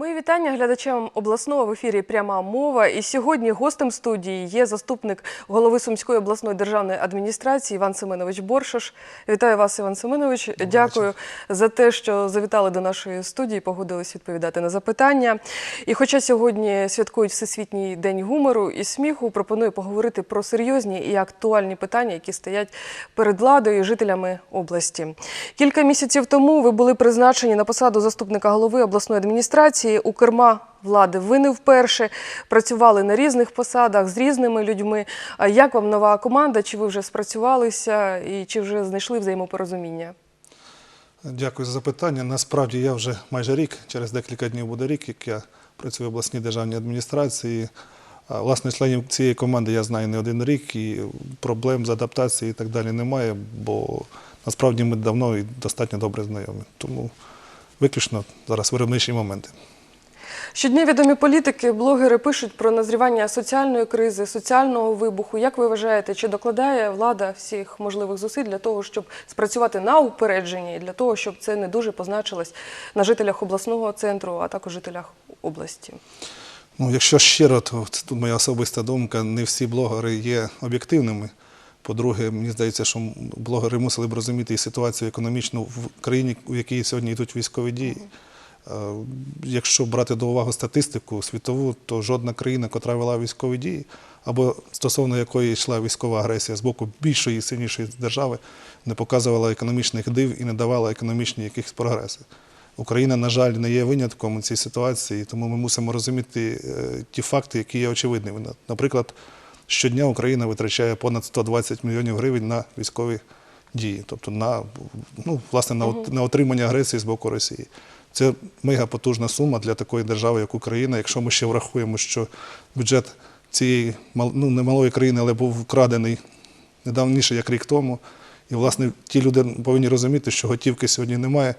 Мої вітання глядачам обласного в ефірі Пряма мова. І сьогодні гостем студії є заступник голови Сумської обласної державної адміністрації Іван Семенович Боршаш. Вітаю вас, Іван Семенович. Дякую за те, що завітали до нашої студії, погодились відповідати на запитання. І хоча сьогодні святкують Всесвітній день гумору і сміху, пропоную поговорити про серйозні і актуальні питання, які стоять перед владою і жителями області. Кілька місяців тому ви були призначені на посаду заступника голови обласної адміністрації у керма влади. Ви не вперше працювали на різних посадах з різними людьми. Як вам нова команда? Чи ви вже спрацювалися і чи вже знайшли взаємопорозуміння? Дякую за запитання. Насправді я вже майже рік, через декілька днів буде рік, як я працюю в обласній державній адміністрації. Власне, членів цієї команди я знаю не один рік, і проблем з адаптацією і так далі немає, бо насправді ми давно і достатньо добре знайомі. Тому виключно зараз виробничі моменти. Щодня відомі політики, блогери пишуть про назрівання соціальної кризи, соціального вибуху. Як ви вважаєте, чи докладає влада всіх можливих зусиль для того, щоб спрацювати на упередженні і для того, щоб це не дуже позначилось на жителях обласного центру, а також жителях області? Ну, якщо щиро, то це тут моя особиста думка, не всі блогери є об'єктивними. По-друге, мені здається, що блогери мусили б розуміти і ситуацію економічну в країні, у якій сьогодні йдуть військові дії. Е, Якщо брати до уваги статистику світову, то жодна країна, котра вела військові дії, або стосовно якої йшла військова агресія з боку більшої і сильнішої держави, не показувала економічних див і не давала економічні якихось прогреси. Україна, на жаль, не є винятком у цій ситуації, тому ми мусимо розуміти е, ті факти, які є очевидними. Наприклад, щодня Україна витрачає понад 120 мільйонів гривень на військові дії, тобто на, ну, власне, на, на отримання агресії з боку Росії. Це мегапотужна сума для такої держави, як Україна. Якщо ми ще врахуємо, що бюджет цієї ну, не малої країни, але був вкрадений недавніше, як рік тому. І, власне, ті люди повинні розуміти, що готівки сьогодні немає,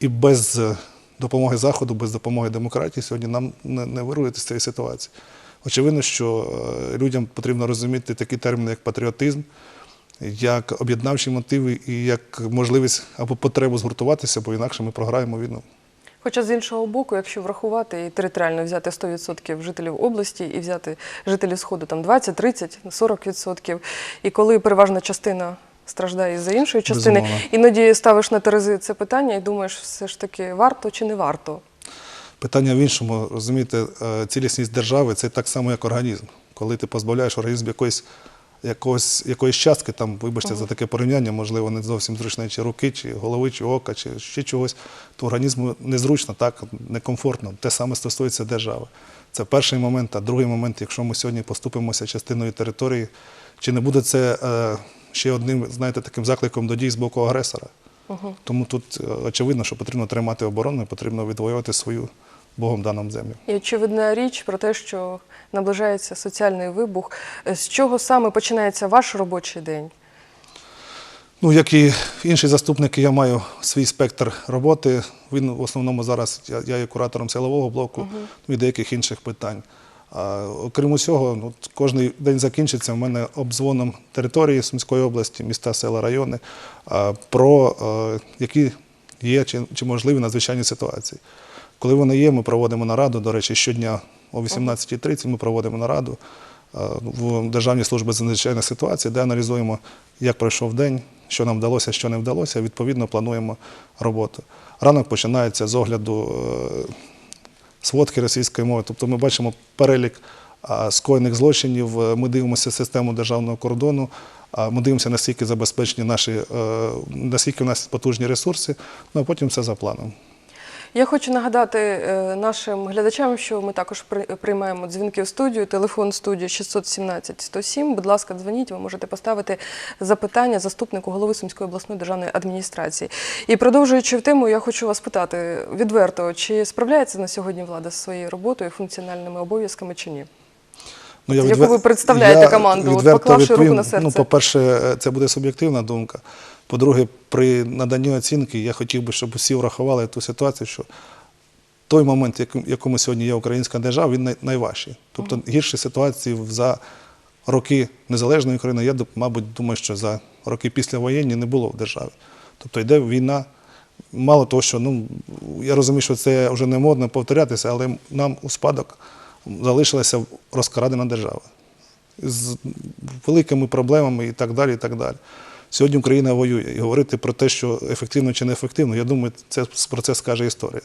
і без е, допомоги Заходу, без допомоги демократії сьогодні нам не, не вируєте з цієї ситуації. Очевидно, що е, людям потрібно розуміти такі терміни, як патріотизм, як об'єднавчі мотиви і як можливість або потребу згуртуватися, бо інакше ми програємо війну. Хоча з іншого боку, якщо врахувати і територіально взяти 100% жителів області і взяти жителів Сходу там 20, 30, 40%, і коли переважна частина страждає за іншої частини, Безумовно. іноді ставиш на терези це питання і думаєш, все ж таки варто чи не варто. Питання в іншому, розумієте, е, цілісність держави це так само, як організм. Коли ти позбавляєш організм якоїсь, якогось, якоїсь частки, там, вибачте за таке порівняння, можливо, не зовсім зручне, чи руки, чи голови, чи ока, чи ще чогось, то організму незручно, так, некомфортно. Те саме стосується держави. Це перший момент. А другий момент, якщо ми сьогодні поступимося частиною території, чи не буде це е, ще одним, знаєте, таким закликом до дій з боку агресора? Тому тут е, очевидно, що потрібно тримати оборону, потрібно відвоювати свою Богом дану землю. І очевидна річ про те, що наближається соціальний вибух. З чого саме починається ваш робочий день? Ну, як і інші заступники, я маю свій спектр роботи. Він в основному зараз я, я є куратором силового блоку ну, і деяких інших питань. А, окрім усього, ну, кожен день закінчиться в мене обзвоном території Сумської області, міста, села, райони, а, про е, які є чи, чи можливі надзвичайні ситуації. Коли вони є, ми проводимо нараду. До речі, щодня о 18.30 ми проводимо нараду е, в Державній службі з надзвичайних ситуацій, де аналізуємо, як пройшов день, що нам вдалося, що не вдалося. Відповідно, плануємо роботу. Ранок починається з огляду е, сводки російської мови. Тобто ми бачимо перелік скоєних злочинів, е, ми дивимося систему державного кордону, ми дивимося, наскільки забезпечені наші, е, наскільки в нас потужні ресурси, ну а потім все за планом. Я хочу нагадати е, нашим глядачам, що ми також приймаємо дзвінки в студію. Телефон студії 617 107. Будь ласка, дзвоніть. Ви можете поставити запитання заступнику голови Сумської обласної державної адміністрації. І продовжуючи в тему, я хочу вас питати відверто, чи справляється на сьогодні влада зі своєю роботою, функціональними обов'язками чи ні? Ну, я Яку відвер- ви представляєте я команду, от поклавши руку на серце? Ну, по-перше, це буде суб'єктивна думка. По-друге, при наданні оцінки я хотів би, щоб усі врахували ту ситуацію, що той момент, в якому сьогодні є українська держава, він найважчий. Тобто гірші ситуації за роки незалежної України, я, мабуть, думаю, що за роки післявоєнні не було в державі. Тобто йде війна, Мало того, що ну, я розумію, що це вже не модно повторятися, але нам у спадок залишилася розкрадена держава з великими проблемами і так далі. і так далі. Сьогодні Україна воює. І говорити про те, що ефективно чи неефективно, я думаю, це, про це скаже історія.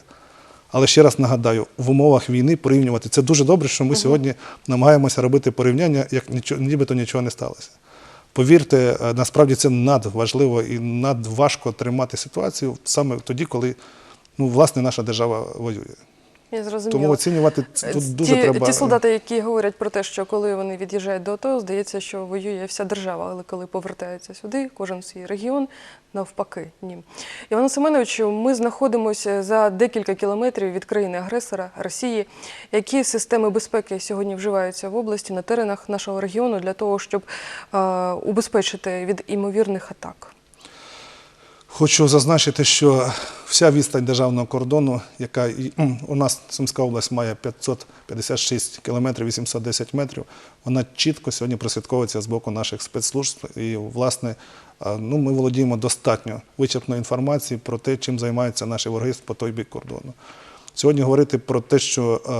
Але ще раз нагадаю, в умовах війни порівнювати це дуже добре, що ми сьогодні намагаємося робити порівняння, як нічого, нібито нічого не сталося. Повірте, е, насправді це надважливо і надважко тримати ситуацію саме тоді, коли ну, власне наша держава воює. Я зрозуміла. Тому оцінювати це тут дуже ті, треба. ті солдати, які говорять про те, що коли вони від'їжджають до АТО, здається, що воює вся держава, але коли повертаються сюди, кожен в свій регіон, навпаки, ні. Івану Семеновичу, ми знаходимося за декілька кілометрів від країни-агресора Росії. Які системи безпеки сьогодні вживаються в області на теренах нашого регіону для того, щоб е, убезпечити від імовірних атак? Хочу зазначити, що вся відстань державного кордону, яка у нас Сумська область має 556 кілометрів 810 метрів, вона чітко сьогодні прослідковується з боку наших спецслужб. І, власне, ну, ми володіємо достатньо вичерпної інформації про те, чим займаються наші вороги по той бік кордону. Сьогодні говорити про те, що е,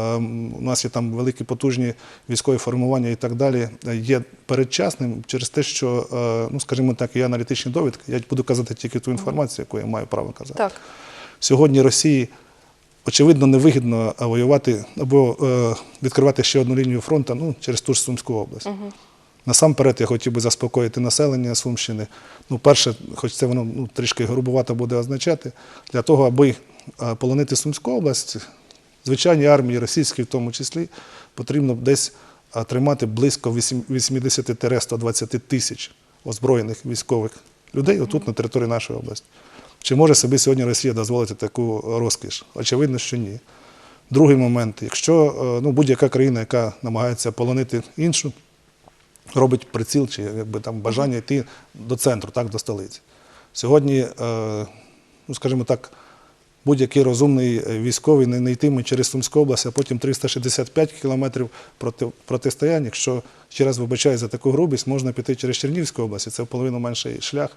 у нас є там великі потужні військові формування і так далі, е, є передчасним через те, що, е, ну скажімо так, є аналітичні довідки. Я буду казати тільки ту інформацію, яку я маю право казати. Так. Сьогодні Росії очевидно невигідно воювати або відкривати ще одну лінію фронту ну, через ту ж Сумську область. Насамперед я хотів би заспокоїти населення Сумщини. Ну, перше, хоч це воно ну, трішки грубувато буде означати, для того, аби полонити Сумську область, звичайній армії, російській в тому числі, потрібно десь е, тримати близько 80-120 тисяч озброєних військових людей отут на території нашої області. Чи може собі сьогодні Росія дозволити таку розкіш? Очевидно, що ні. Другий момент, якщо е, ну, будь-яка країна, яка намагається полонити іншу, робить приціл чи якби, там, бажання йти до центру, так, до столиці. Сьогодні, е, ну, скажімо так, будь-який розумний е, військовий не, не йтиме через Сумську область, а потім 365 кілометрів проти, протистояння. Якщо, ще раз вибачаю за таку грубість, можна піти через Чернігівську область, і це в половину менший шлях.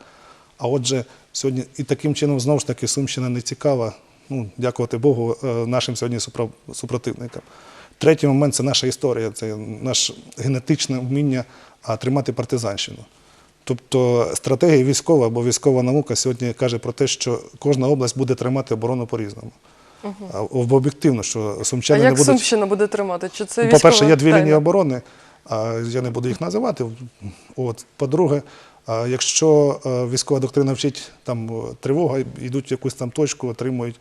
А отже, сьогодні і таким чином знову ж таки Сумщина не цікава, ну, дякувати Богу, е, нашим сьогодні супротивникам. Третій момент це наша історія, це наше генетичне вміння тримати партизанщину. Тобто стратегія військова або військова наука сьогодні каже про те, що кожна область буде тримати оборону по-різному. А, Об'єктивно, що А сумчани як не будуть. Сумщина буде тримати? Чи це По-перше, є дві тайна? лінії оборони, а я не буду їх називати. От. По-друге, якщо е, військова доктрина вчить там е, тривога, йдуть в якусь там точку, отримують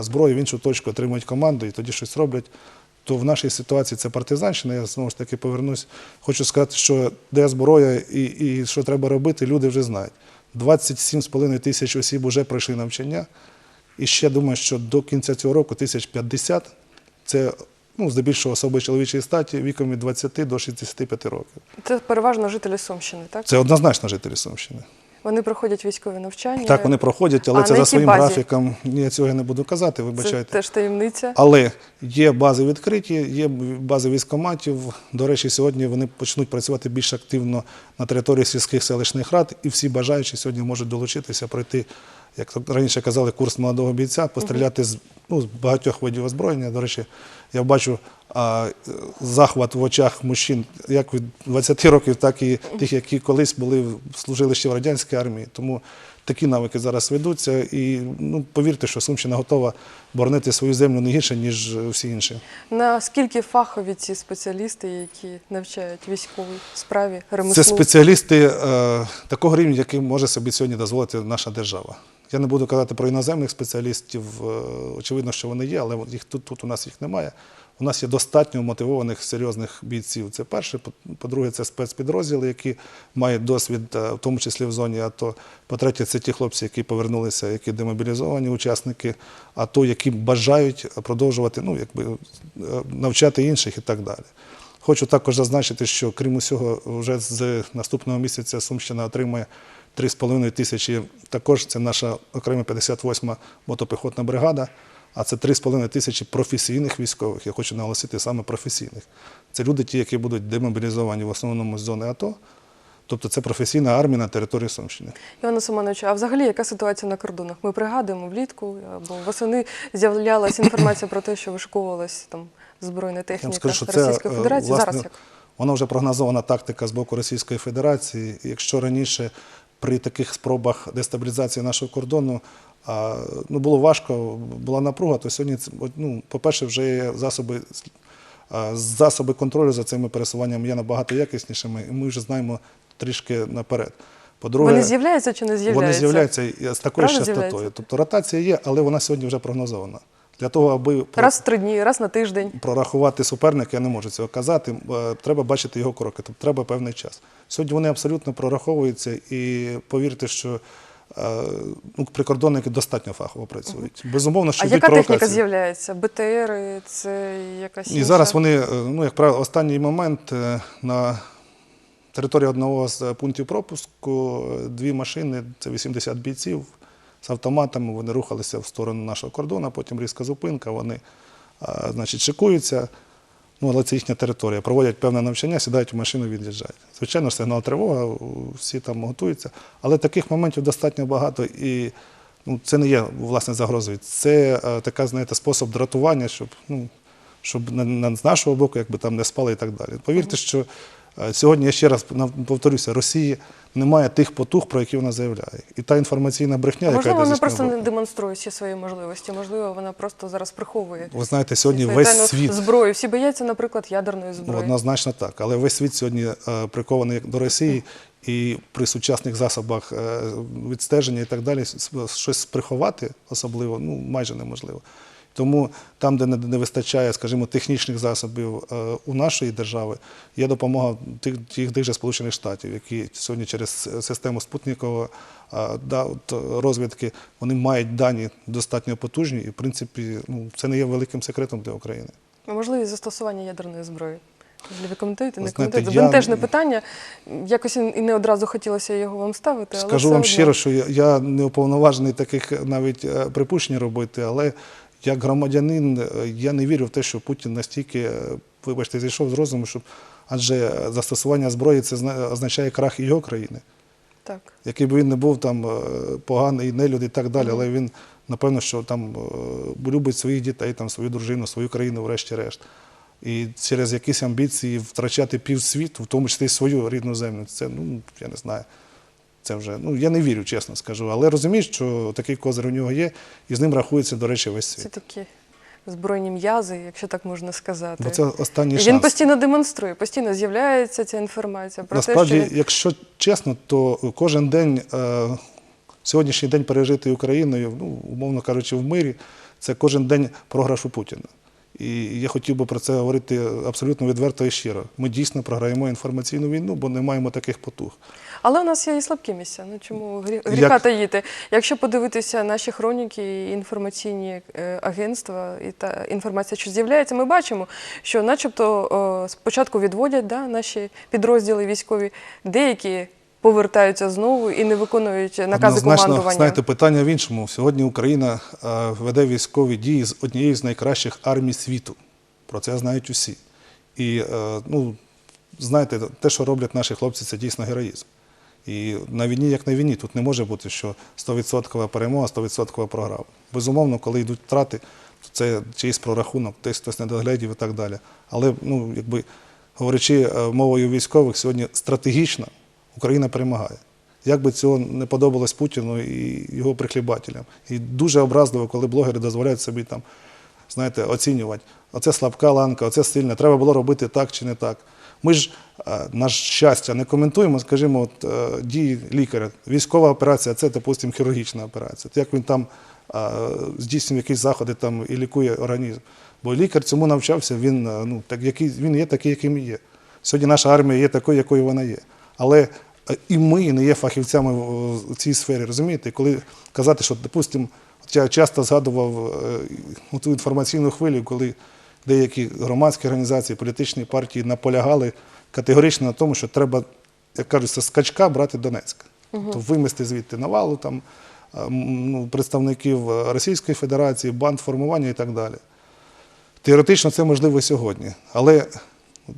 зброю, в іншу точку отримують команду і тоді щось роблять. То в нашій ситуації це партизанщина. Я знову ж таки повернусь. Хочу сказати, що де зброя і, і що треба робити, люди вже знають. 27,5 тисяч осіб вже пройшли навчання. І ще думаю, що до кінця цього року 1050 це ну, здебільшого особи чоловічої статі віком від 20 до 65 років. Це переважно жителі Сумщини, так? Це однозначно жителі Сумщини. Вони проходять військові навчання. Так вони проходять, але А це за своїм базі? графіком. Ні, я цього не буду казати, Це теж таємниця. Але є бази відкриті, є бази військоматів. До речі, сьогодні вони почнуть працювати більш активно на території сільських селищних рад, і всі бажаючі сьогодні можуть долучитися, пройти, як то раніше казали, курс молодого бійця, постріляти з, ну, з багатьох видів озброєння. До речі, я бачу а, захват в очах мужчин, як від 20 років, так і тих, які колись були служили ще в радянській армії. Тому такі навики зараз ведуться. І ну, повірте, що Сумщина готова боронити свою землю не гірше, ніж всі інші. Наскільки фахові ці спеціалісти, які навчають військовій справі, Це спеціалісти е, такого рівня, який може собі сьогодні дозволити наша держава. Я не буду казати про іноземних спеціалістів. е, очевидно, що вони є, але їх тут, тут у нас їх немає. У нас є достатньо мотивованих серйозних бійців. Це перше. По- По-друге, це спецпідрозділи, які мають досвід, е, в тому числі в зоні АТО. По-третє, це ті хлопці, які повернулися, які демобілізовані учасники АТО, які бажають продовжувати ну, якби, е, навчати інших і так далі. Хочу також зазначити, що крім усього, вже з наступного місяця Сумщина отримає 3,5 тисячі. Також це наша окрема 58-ма мотопіхотна бригада, а це 3,5 тисячі професійних військових. Я хочу наголосити саме професійних. Це люди, ті, які будуть демобілізовані в основному з зони АТО. Тобто це професійна армія на території Сумщини. Івана Семеновича, а взагалі яка ситуація на кордонах? Ми пригадуємо влітку або восени з'являлася інформація про те, що вишиковувалась там збройна Я вам техніка скажу, що Російської е, Федерації. власне, Зараз як? Вона вже прогнозована тактика з боку Російської Федерації. Якщо раніше при таких спробах дестабілізації нашого кордону ну, було важко, була напруга, то сьогодні, ну, по-перше, вже є засоби, засоби контролю за цими пересуваннями є набагато якіснішими, і ми вже знаємо трішки наперед. По-друге, Вони з'являються чи не з'являються? вони з'являються з такою Правда частотою. з'являються? Тобто ротація є, але вона сьогодні вже прогнозована. Для того, аби Раз в три дні, раз на тиждень. прорахувати суперника, я не можу цього казати. Треба бачити його кроки, тобто треба певний час. Сьогодні вони абсолютно прораховуються, і повірте, що е, ну, прикордонники достатньо фахово працюють. Безумовно, що А яка техніка з'являється? БТРи, це якась І зараз вони, е, ну як правило, останній момент е, на території одного з пунктів пропуску дві машини, це 80 бійців з автоматами. Вони рухалися в сторону нашого кордону, потім різка зупинка. Вони, значить, шикуються. Ну, але це їхня територія. Проводять певне навчання, сідають в машину і від'їжджають. Звичайно, сигнал тривога, всі там готуються. Але таких моментів достатньо багато і ну, це не є власне загрозою. Це е, така, знаєте, спосіб дратування, щоб, ну, щоб з нашого боку якби там не спали і так далі. Повірте, що сьогодні я ще раз повторюся, Росії немає тих потуг, про які вона заявляє. І та інформаційна брехня, А яка можливо, вона просто не демонструє всі свої можливості. Можливо, вона просто зараз приховує Ви знаєте, сьогодні весь світ зброю. Всі бояться, наприклад, ядерної Ну, зброї. Однозначно так. Але весь світ сьогодні е, прикований до Росії, і при сучасних засобах е, відстеження і так далі щось приховати особливо ну, майже неможливо. Тому там, де не, вистачає, скажімо, технічних засобів е, у нашої держави, є допомога тих, тих, тих же Сполучених Штатів, які сьогодні через систему спутникової е, да, розвідки вони мають дані достатньо потужні, і в принципі ну, це не є великим секретом для України. А Можливість застосування ядерної зброї. Ви коментуєте, не коментуєте? я- Бентежне питання. Якось і не одразу хотілося його вам ставити. але Скажу вам одно. щиро, що я, я не уповноважений таких навіть е, припущень робити, але як громадянин е, я не вірю в те, що Путін настільки, е, вибачте, зійшов з розуму, щоб адже застосування зброї це означає крах і його країни. Так. Який би він не був там е, поганий, нелюд і так далі, але він напевно, що там любить своїх дітей, там свою дружину, свою країну, врешті-решт. І через якісь амбіції втрачати півсвіту, в тому числі свою рідну землю, це ну я не знаю. Це вже ну я не вірю, чесно скажу. Але розумію, що такий козир у нього є, і з ним рахується, до речі, весь світ. Це такі збройні м'язи, якщо так можна сказати. Бо це останній І він шанс. постійно демонструє, постійно з'являється ця інформація про Насправді, те, що якщо чесно, то кожен день, е, сьогоднішній день пережитий Україною, ну, умовно кажучи, в мирі, це кожен день програшу Путіна. І я хотів би про це говорити абсолютно відверто і щиро. Ми дійсно програємо інформаційну війну, бо не маємо таких потуг. Але у нас є і слабкі місця. Ну чому грі- Як- гріха таїти? Якщо подивитися наші хроніки, і інформаційні е, агентства і та інформація, що з'являється, ми бачимо, що, начебто, спочатку відводять да, наші підрозділи військові, деякі повертаються знову і не виконують накази Однозначно, командування. знаєте, питання в іншому. Сьогодні Україна е, веде військові дії з однією з найкращих армій світу. Про це знають усі. І е, ну, знаєте, те, що роблять наші хлопці, це дійсно героїзм. І на війні, як на війні, тут не може бути, що 100% перемога, 100% програва. Безумовно, коли йдуть втрати, то це чийсь прорахунок, десь хтось не доглядів і так далі. Але, ну, якби говорячи е, мовою військових, сьогодні стратегічно Україна перемагає. Як би цього не подобалось Путіну і його прихлібателям. І дуже образливо, коли блогери дозволяють собі там, знаєте, оцінювати. Оце слабка ланка, оце сильна, треба було робити так чи не так. Ми ж, е, на щастя, не коментуємо, скажімо, от, е, дії лікаря. Військова операція це, допустимо, хірургічна операція. Як він там е, здійснює якісь заходи там, і лікує організм. Бо лікар цьому навчався, він, ну, так, який, він є такий, яким є. Сьогодні наша армія є такою, якою вона є. Але і ми не є фахівцями в- цій сфері, розумієте? Коли казати, що, допустимо, я часто згадував ту інформаційну хвилю, коли деякі громадські організації, політичні партії наполягали категорично на тому, що треба, як кажуть, скачка брати Донецьк. Тобто вимести звідти навалу там, ну, представників е, Російської Федерації, банд формування і так далі. Теоретично це можливо сьогодні, але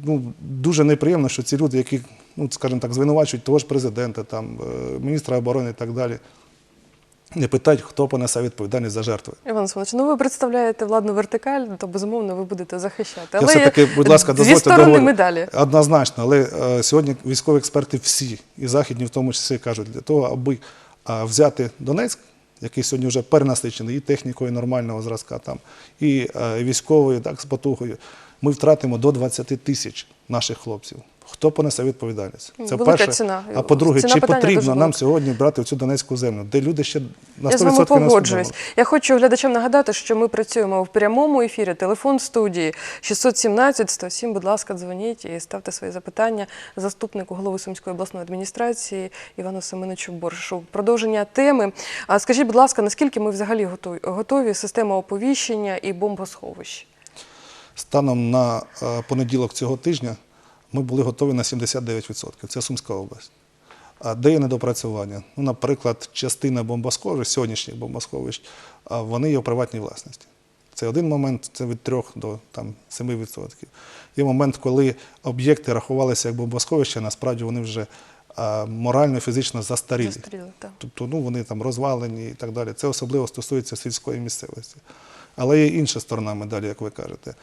ну, дуже неприємно, що ці люди, які ну, скажімо так, звинувачують того ж президента, там, е, міністра оборони і так далі. Не питають, хто понесе відповідальність за жертви. Іван Семенович, ну ви представляєте владну вертикаль, то безумовно ви будете захищати. Я все-таки, будь ласка, дозвольте сторони договорю. медалі. Однозначно, але е, сьогодні військові експерти всі, і західні в тому числі, кажуть, для того, аби е, взяти Донецьк, який сьогодні вже перенасичений і технікою нормального зразка, там, і е, військовою, так, з потугою, ми втратимо до 20 тисяч наших хлопців. Хто понесе відповідальність? Це Велика перше. ціна. А по-друге, чи потрібно нам сьогодні брати цю Донецьку землю, де люди ще на 100% Я з вами погоджуюсь. Я хочу глядачам нагадати, що ми працюємо в прямому ефірі. Телефон студії 617 107. Будь ласка, дзвоніть і ставте свої запитання заступнику голови Сумської обласної адміністрації Івану Семеновичу Боршу. Продовження теми. А скажіть, будь ласка, наскільки ми взагалі готові, готові система оповіщення і бомбосховищ? Станом на е, понеділок цього тижня ми були готові на 79%. Це Сумська область. А де є недопрацювання? Ну, наприклад, частина бомбосховищ, сьогоднішніх бомбосховищ, вони є в приватній власності. Це один момент, це від 3 до там, 7%. Є момент, коли об'єкти рахувалися як бомбосховища, насправді вони вже а, морально і фізично застарілі. Застріли, так. Тобто ну, вони там розвалені і так далі. Це особливо стосується сільської місцевості. Але є інша сторона медалі, як ви кажете.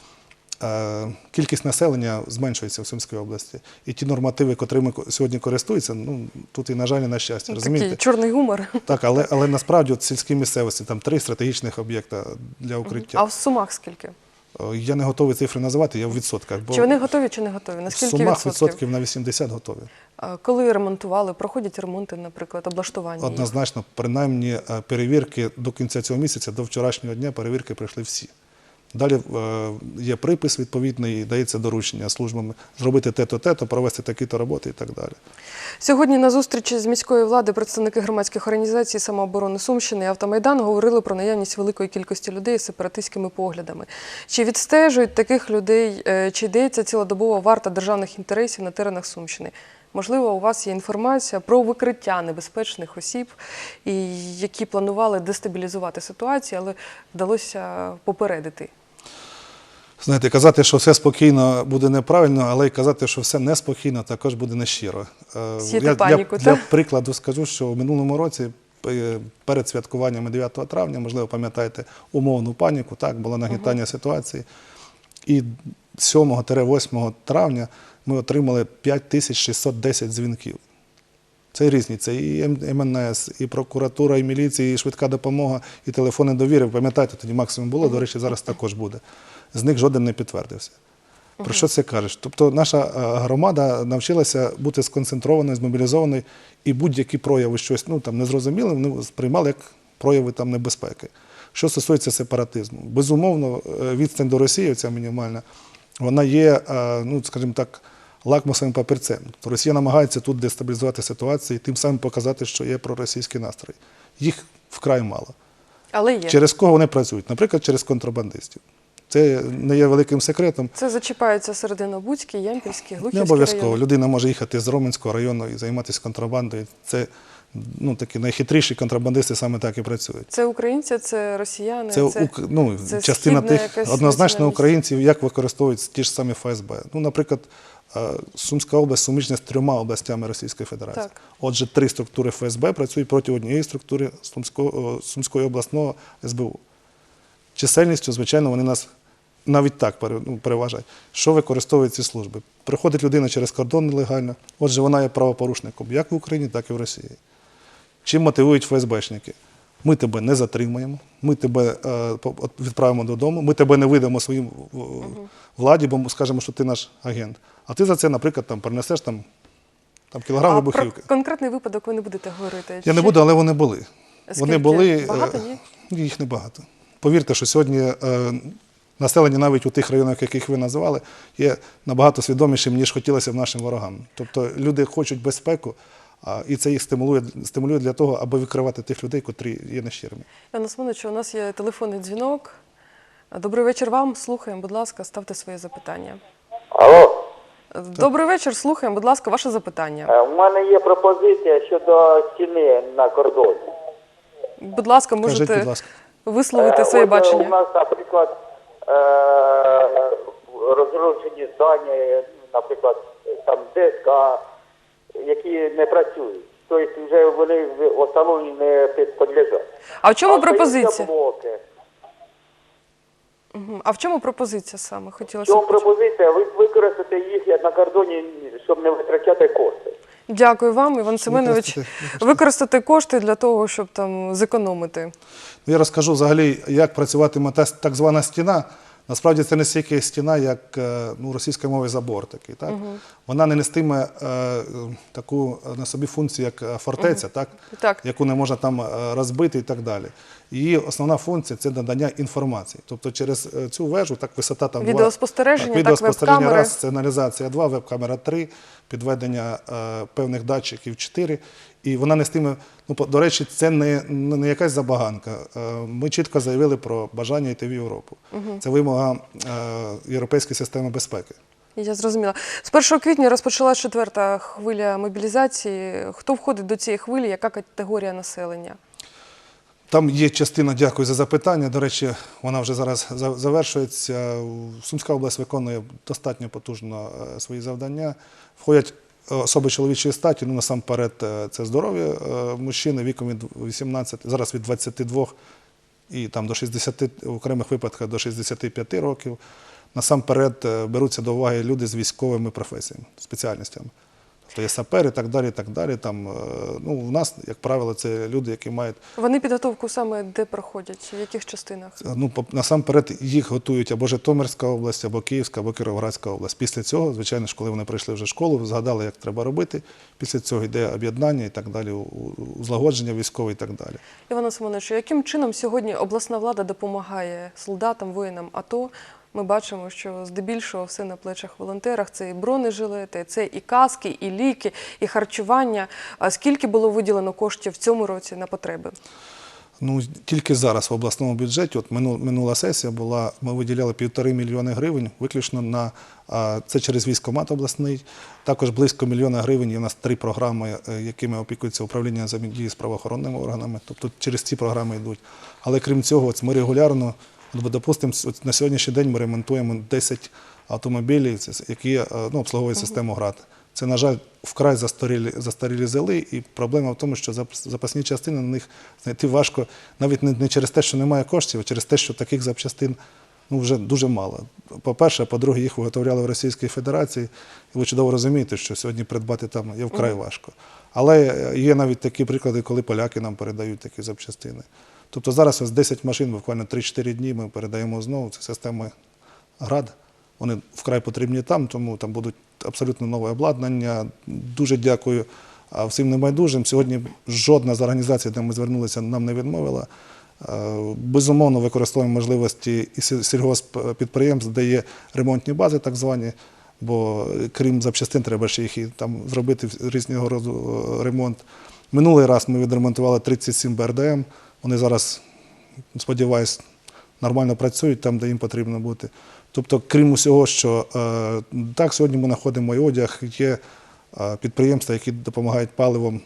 Кількість населення зменшується в Сумській області. І ті нормативи, котрими ко- сьогодні користуються, ну тут і, на жаль, і на щастя. розумієте? Такий чорний гумор. Так, але, але насправді от сільській місцевості там три стратегічних об'єкта для укриття. А в Сумах скільки? Я не готовий цифри називати, я в відсотках. Бо Чи вони готові, чи не готові? в сумах відсотків? відсотків на 80 готові. Коли ремонтували, проходять ремонти, наприклад, облаштування? їх? Однозначно, принаймні е, перевірки до кінця цього місяця, до вчорашнього дня, перевірки пройшли всі. Далі е, є припис відповідний, і дається доручення службам зробити те-то, те-то, провести такі-то роботи і так далі. Сьогодні на зустрічі з міською влади представники громадських організацій самооборони Сумщини і Автомайдан говорили про наявність великої кількості людей з сепаратистськими поглядами. Чи відстежують таких людей, е, чи йдеться цілодобова варта державних інтересів на теренах Сумщини? Можливо, у вас є інформація про викриття небезпечних осіб, і які планували дестабілізувати ситуацію, але вдалося попередити. Знаєте, казати, що все спокійно буде неправильно, але й казати, що все неспокійно, також буде нещиро. Е, я, паніку, для, для прикладу скажу, що в минулому році е, перед святкуваннями 9 травня, можливо, пам'ятаєте умовну паніку, так, було нагнітання ситуації. І 7-8 травня ми отримали 5610 дзвінків. Це різні. Це і МНС, і прокуратура, і міліція, і швидка допомога, і телефони довіри. Ви Пам'ятаєте, тоді максимум було, до речі, зараз також буде. З них жоден не підтвердився. Про що це кажеш? Тобто наша е, громада навчилася бути сконцентрованою, змобілізованою, і будь-які прояви щось ну, там, незрозуміле, вони сприймали як прояви там, небезпеки. Що стосується сепаратизму, безумовно, е, відстань до Росії, ця мінімальна, вона є, е, ну, скажімо так, лакмусовим папірцем. Тобто Росія намагається тут дестабілізувати ситуацію і тим самим показати, що є проросійський настрій. Їх вкрай мало. Але є. Через кого вони працюють? Наприклад, через контрабандистів. Це не є великим секретом. Це зачіпаються Серединобудський, Ямпільський, Глухівський Не обов'язково. Людина може їхати з Роменського району і займатися контрабандою. Це ну, такі найхитріші контрабандисти саме так і працюють. Це українці, це росіяни. Це, ук- ну, це частина тих якась однозначно українців, як використовують ті ж самі ФСБ. Ну, наприклад, е, Сумська область суміжна з трьома областями Російської Федерації. Так. Отже, три структури ФСБ працюють проти однієї структури Сумського, Сумської обласного СБУ. Чисельністю, звичайно, вони нас навіть так ну, переважають. Що використовують ці служби? Приходить людина через кордон нелегально, отже, вона є правопорушником як в Україні, так і в Росії. Чим мотивують ФСБшники? Ми тебе не затримаємо, ми тебе е, відправимо додому, ми тебе не видамо своїм владі, бо ми скажемо, що ти наш агент. А ти за це, наприклад, там принесеш там, там кілограм А про вибухівки. конкретний випадок ви не будете говорити. Я не буду, але вони були. Скільки? Вони були. е, Багато? Ні, їх небагато. Повірте, що сьогодні е, населення навіть у тих районах, яких ви називали, є набагато свідомішим, ніж хотілося б нашим ворогам. Тобто люди хочуть безпеку, і це їх стимулює, стимулює для того, аби викривати тих людей, котрі є нещирими. Іван Османович, у нас є телефонний дзвінок. Добрий вечір вам. Слухаємо, будь ласка, ставте своє запитання. Алло, Добрий вечір, слухаємо, будь ласка, ваше запитання. е, у мене є пропозиція щодо стіни на кордоні. Будь ласка, Кажіть, можете будь ласка. висловити Е, своє от, е, У нас, наприклад, е, розрушені здання, наприклад, там ДСК, які не працюють. Тобто вже вони в основному не підлежать. А в чому А пропозиція? блоки. А в чому пропозиція саме? В Хотілося чому б почути. пропозиція? Ви використати їх на кордоні, щоб не витрачати кошти. Дякую вам, Іван Семенович. Використати- Використати кошти для того, щоб там зекономити. Ну, Я розкажу взагалі, як працюватиме та так звана стіна. Насправді це не стільки стіна, як е, ну, російською мовою забор такий. Так? Вона не нестиме е, е, таку е, на собі функцію, як фортеця, фортеця, так? Так. яку не можна там е, розбити і так далі. Її основна функція це надання інформації. Тобто через е, цю вежу, так висота там два- Відеоспостереження, так, відеоспостереження веб-камери. раз, сигналізація 2, веб-камера 3, підведення е, певних датчиків 4. І вона нестиме, ну, до речі, це не, не якась забаганка. Е, Ми чітко заявили про бажання йти в Європу. Це вимога е, Європейської системи безпеки. Я зрозуміла. З 1 квітня розпочалась четверта хвиля мобілізації. Хто входить до цієї хвилі? Яка категорія населення? Там є частина, дякую за запитання. До речі, вона вже зараз завершується. Сумська область виконує достатньо потужно е, свої завдання. Входять е, особи чоловічої статі, ну насамперед е, це здорові мужчини віком від 18, зараз від 22 і там до 60, в окремих випадках до 65 років. Насамперед беруться до уваги люди з військовими професіями, спеціальностями. Тобто є сапери і так далі. і так далі. Там, е, ну, у нас, як правило, це люди, які мають Вони підготовку саме де проходять, в яких частинах? Ну, по- насамперед їх готують або Житомирська область, або Київська, або Кіровоградська область. Після цього, звичайно ж, коли вони прийшли вже в школу, згадали, як треба робити. Після цього йде об'єднання і так далі, узлагодження військове і так далі. Івана Семеновичу, яким чином сьогодні обласна влада допомагає солдатам, воїнам АТО? Ми бачимо, що здебільшого все на плечах волонтерах. Це і бронежилети, це і каски, і ліки, і харчування. А скільки було виділено коштів в цьому році на потреби? Ну, тільки зараз в обласному бюджеті, от минула сесія була, ми виділяли півтори мільйони гривень виключно на це через військкомат обласний. Також близько мільйона гривень є у нас три програми, е, якими опікується управління взаємодії з правоохоронними органами. Тобто через ці програми йдуть. Але крім цього, от ми регулярно, допустимо, на сьогоднішній день ми ремонтуємо 10 автомобілів, які е, ну, обслуговують систему ГРАД. Це, на жаль, вкрай застарілі, застарілі зели, і проблема в тому, що запасні частини на них знайти важко навіть не, не через те, що немає коштів, а через те, що таких запчастин ну, вже дуже мало. По-перше, по-друге, їх виготовляли в Російській Федерації, і ви чудово розумієте, що сьогодні придбати там є вкрай важко. Але е, є навіть такі приклади, коли поляки нам передають такі запчастини. Тобто зараз ось 10 машин, буквально 3-4 дні ми передаємо знову. Це системи ГРАД. Вони вкрай потрібні там, тому там будуть абсолютно нове обладнання. Дуже дякую всім небайдужим. Сьогодні жодна з організацій, де ми звернулися, нам не відмовила. Безумовно, використовуємо можливості і сільгосппідприємств, де є ремонтні бази, так звані. Бо е, крім запчастин, треба ще їх і там зробити різного роду е, ремонт. Минулий раз ми відремонтували 37 БРДМ. Вони зараз сподіваюсь, нормально працюють там, де їм потрібно бути. Тобто, крім усього, що е, так, сьогодні ми знаходимо і одяг, є е, підприємства, які допомагають паливом,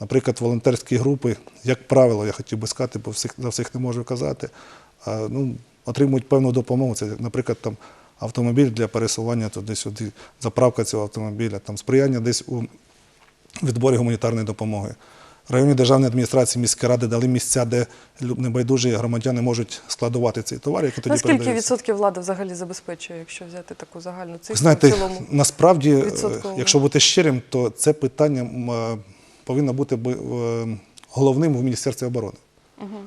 наприклад, волонтерські групи, як правило, я хотів би сказати, бо всіх, за всіх не можу казати, е, ну, отримують певну допомогу. Це, наприклад, там, автомобіль для пересування туди-сюди, заправка цього автомобіля, там, сприяння десь у відборі гуманітарної допомоги. Районні державні адміністрації, міські ради дали місця, де небайдужі громадяни можуть складувати цей товар, який тоді Наскільки відсотків влада взагалі забезпечує, якщо взяти таку загальну цифру знаєте, в цілому? насправді, е, відсотково? якщо бути щирим, то це питання е, повинно бути е, головним в Міністерстві оборони.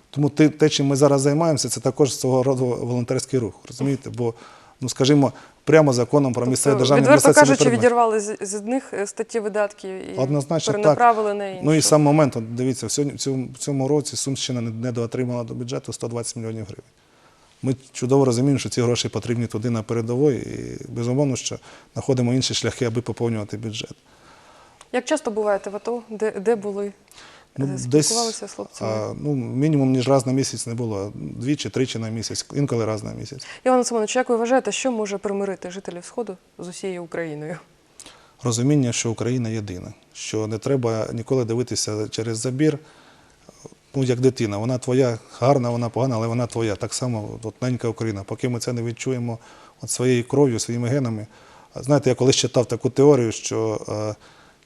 Тому те, те, чим ми зараз займаємося, це також свого роду волонтерський рух. Розумієте? Бо, ну скажімо, прямо законом про місцеве Тобто, державне відверто кажучи, відірвали з, з одних е, статті видатків і Однозначно перенаправили так. на іншу. Ну і сам момент, от дивіться, в цьому, в цьому році Сумщина не- недоотримала до бюджету 120 мільйонів гривень. Ми чудово розуміємо, що ці гроші потрібні туди на передовій, і безумовно, що знаходимо інші шляхи, аби поповнювати бюджет. Як часто буваєте в АТО? Де, де були? Ну, Е, Спілкувалися з хлопцями? а, ну, мінімум ніж раз на місяць не було, двічі, тричі на місяць, інколи раз на місяць. Іван Семенович, як ви вважаєте, що може примирити жителів Сходу з усією Україною? розуміння, що Україна єдина, що не треба ніколи дивитися через забір. Ну, як дитина, вона твоя гарна, вона погана, але вона твоя. Так само от, ненька Україна. Поки ми це не відчуємо от своєю кров'ю, своїми генами. Знаєте, я колись читав таку теорію, що е,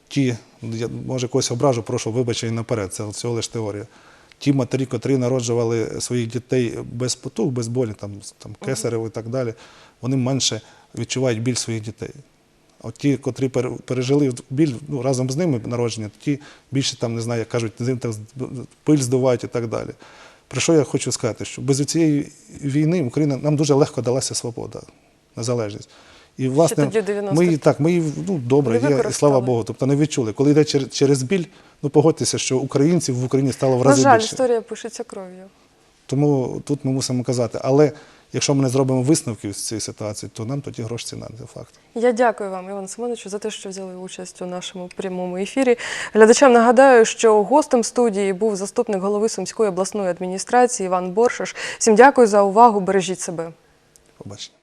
ті, я може когось ображу, прошу вибачення наперед, це всього лише теорія. Ті матері, котрі народжували своїх дітей без потуг, без болі, там, там кесарево і так далі, вони менше відчувають біль своїх дітей. От ті, котрі пережили біль ну, разом з ними народження, ті більше там не знаю, як кажуть, з ним там пиль здувають і так далі. Про що я хочу сказати? Що без цієї війни Україна нам дуже легко далася свобода, незалежність. І власне тоді 90-х ми її так, ми її ну, добре, не є, і слава. Богу. Тобто не відчули. Коли йде через, через біль, ну погодьтеся, що українців в Україні стало в На жаль, більше. історія пишеться кров'ю. Тому тут ми мусимо казати. Але якщо ми не зробимо висновків з цієї ситуації, то нам тоді грош ціна, це факт. Я дякую вам, Іван Семеновичу, за те, що взяли участь у нашому прямому ефірі. Глядачам нагадаю, що гостем студії був заступник голови Сумської обласної адміністрації Іван Боршаш. Всім дякую за увагу. Бережіть себе. Побачення.